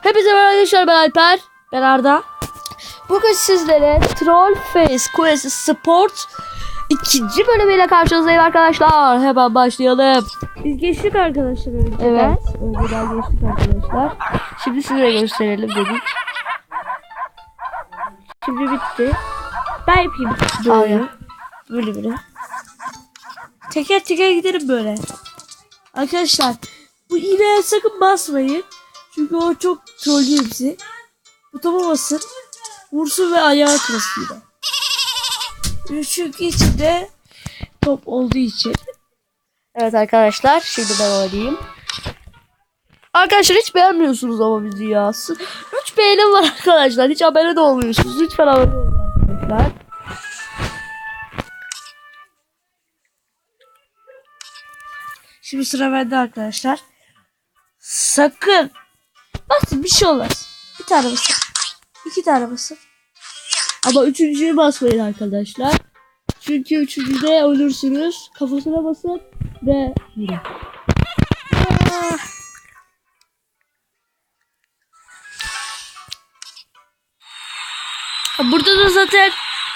Hepinize merhaba arkadaşlar ben Alper. Ben Arda. Bugün sizlere Troll Face Quest Sport ikinci bölümüyle karşınızdayım arkadaşlar. Hemen başlayalım. Biz geçtik arkadaşlar önceden. Evet. Önceden geçtik arkadaşlar. Şimdi size gösterelim dedik. Şimdi bitti. Ben yapayım. Böyle. Böyle böyle. Teker teker gidelim böyle. Arkadaşlar bu iğneye sakın basmayın. Çünkü o çok trollüyor bizi. Butona basın. Vursun ve ayağı kırasın yine. Çünkü içinde top olduğu için. Evet arkadaşlar şimdi ben oynayayım. Arkadaşlar hiç beğenmiyorsunuz ama bizi ya. 3 beğenim var arkadaşlar. Hiç abone de olmuyorsunuz. Lütfen abone olun arkadaşlar. Şimdi sıra bende arkadaşlar. Sakın. Basın bir şey olmaz. Bir tane basın. İki tane basın. Ama üçüncüyü basmayın arkadaşlar. Çünkü üçüncüde ölürsünüz. Kafasına basın ve vurun. Ah. Ha, Burada da zaten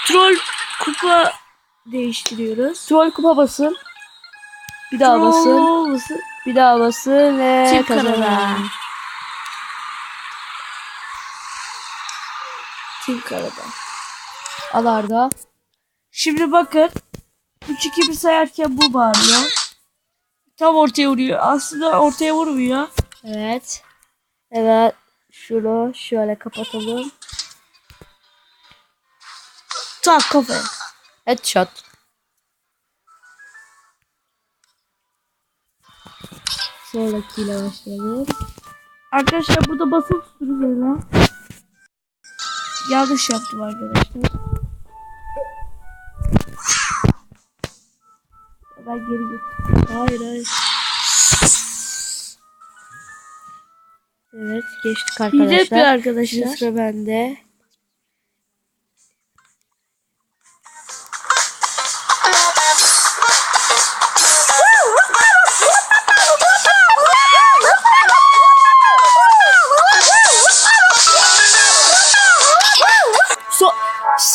troll kupa değiştiriyoruz. Troll kupa basın. Bir daha basın. Troll basın. Bir daha basın ve kazanan. Tim karada. Alarda. Şimdi bakın. 3-2-1 sayarken bu bağırıyor. Tam ortaya vuruyor. Aslında ortaya vurmuyor. Evet. Evet. Şunu şöyle kapatalım. Tak kafaya. Headshot. Sonrakiyle başlayalım. Arkadaşlar burada basılı tutuyoruz öyle. Yanlış yaptım arkadaşlar. Ben geri gittim. Hayır hayır. Evet geçtik Hile yapıyor arkadaşlar. arkadaşlar. Sıra bende.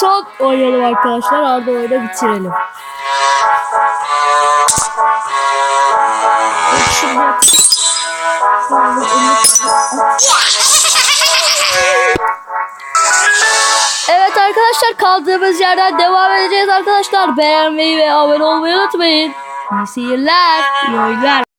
Son oynayalım arkadaşlar. Arda oyunu bitirelim. Evet arkadaşlar kaldığımız yerden devam edeceğiz arkadaşlar. Beğenmeyi ve abone olmayı unutmayın. İyi seyirler. İyi oyunlar.